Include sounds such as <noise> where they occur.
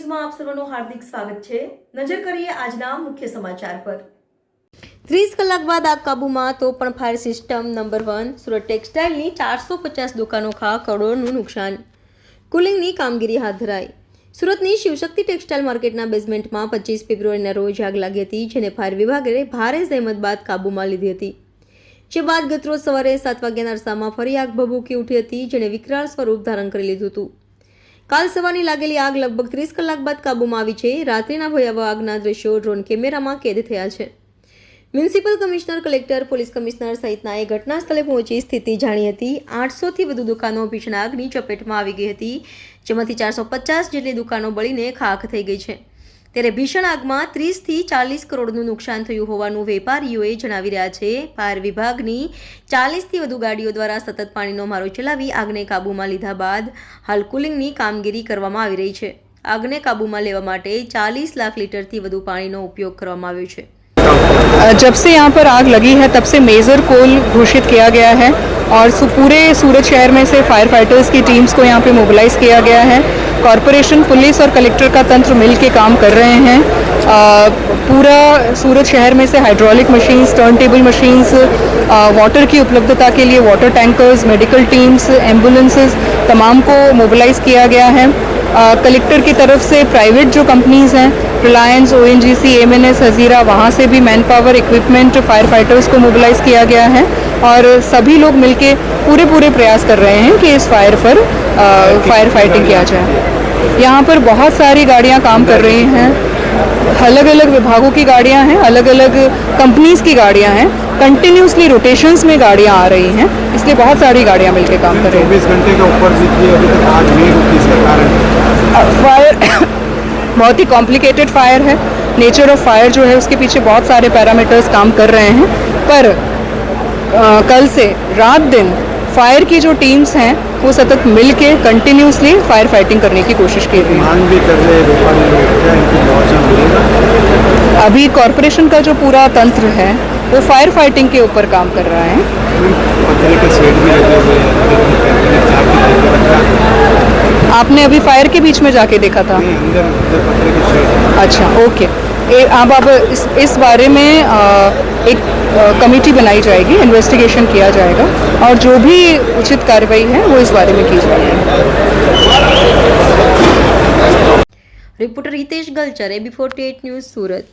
સર્વનું હાર્દિક સ્વાગત છે. નજર કરીએ આજના મુખ્ય સમાચાર પર. ત્રીસ કલાક બાદ આગ કાબૂમાં તો પણ fire system number one, Surat ટેક્સટાઇલની ચારસો પચાસ દુકાનો ખા કરોડનું નુકસાન. કુલિંગની કામગીરી હાથ ધરાઈ. સુરતની શિવશક્તિ ટેક્સટાઇલ માર્કેટના બેઝમેન્ટમાં પચીસ ફેબ્રુઆરીના રોજ આગ લાગી હતી, જેને ફાયર વિભાગે ભારે જહેમત બાદ કાબૂમાં લીધી હતી. જે બાદ ગતરોજ સવારે સાત વાગ્યાના અરસામાં ફરી આગ ભભૂકી ઉઠી હતી, જેણે વિકરાળ સ્વરૂપ ધારણ કરી લીધું હતું. કાલ સવારની લાગેલી આગ લગભગ ત્રીસ કલાક બાદ કાબૂમાં આવી છે. રાત્રિના ભયાવહ આગના દ્રશ્યો ડ્રોન કેમેરામાં કેદ થયા છે. Municipal commissioner, collector, police commissioner સહિતનાએ ઘટના સ્થળે પહોંચી સ્થિતિ જાણી હતી. આઠસોથી વધુ દુકાનો ભીષણ આગની ચપેટમાં આવી ગઈ હતી, જેમાંથી ચારસો પચાસ જેટલી દુકાનો બળીને ખાખ થઈ ગઈ છે. ત્યારે ભીષણ આગમાં ત્રીસથી ચાલીસ કરોડનું નુકસાન થયું હોવાનું વેપારીઓએ જણાવી રહ્યા છે ફાયર વિભાગની ચાલીસથી વધુ ગાડીઓ દ્વારા સતત પાણીનો મારો ચલાવી આગને કાબૂમાં લીધા બાદ હાલ કુલિંગની કામગીરી કરવામાં આવી રહી છે આગને કાબૂમાં લેવા માટે ચાલીસ લાખ લીટરથી વધુ પાણીનો ઉપયોગ કરવામાં આવ્યો છે जब से यहाँ पर आग लगी है तब से मेजर कोल घोषित किया गया है और सु- पूरे सूरत शहर में से फायर फाइटर्स की टीम्स को यहाँ पे मोबिलाइज किया गया है कॉरपोरेशन पुलिस और कलेक्टर का तंत्र मिल के काम कर रहे हैं। अ, पूरा सूरत शहर में से hydraulic machines turn table machines water की उपलब्धता के लिए water tankers medical teams ambulances तमाम को मोबिलाइज किया गया है। अ, कलेक्टर की तरफ़ से प्राइवेट जो कंपनीज़ हैं Reliance O N G C M N S Hazira वहाँ से भी man power equipment fire fighters को मोबिलाइज किया गया है। और सभी लोग मिलके पूरे पूरे प्रयास कर रहे हैं कि इस फायर पर फायर फाइटिंग किया जाए। यहाँ पर बहुत सारी गाड़ियाँ काम कर रही हैं। अलग अलग विभागों की गाड़ियाँ हैं अलग अलग कंपनीज़ की गाड़ियाँ हैं। कंटिन्यूसली रोटेशंस में गाड़ियाँ आ रही हैं इसलिए बहुत सारी गाड़ियाँ मिलकर काम कर रही हैं। चौबीस घंटे के ऊपर अभी तक आग नहीं रुकी इसका कारण। फायर <coughs> बहुत ही कॉम्प्लिकेटेड फायर है। नेचर ऑफ़ फायर जो है उसके पीछे बहुत सारे पैरामीटर्स काम कर रहे हैं। पर अ, कल से रात दिन फायर की जो टीम्स हैं वो सतत मिल के कंटिन्यूसली फायर फाइटिंग करने की कोशिश की रही मांग भी कर रहे हैं अभी कॉरपोरेशन का जो पूरा तंत्र है वो फायर फाइटिंग के ऊपर काम कर रहा है हैं आपने अभी फायर के बीच में जाके देखा था अच्छा ओके ए, अब अब इस इस बारे में अ, एक कमेटी बनाई जाएगी इन्वेस्टिगेशन किया जाएगा, और जो भी उचित कार्रवाई है, वो इस बारे में की जाएगी। Reporter Hitesh Galchar A B forty eight news Surat.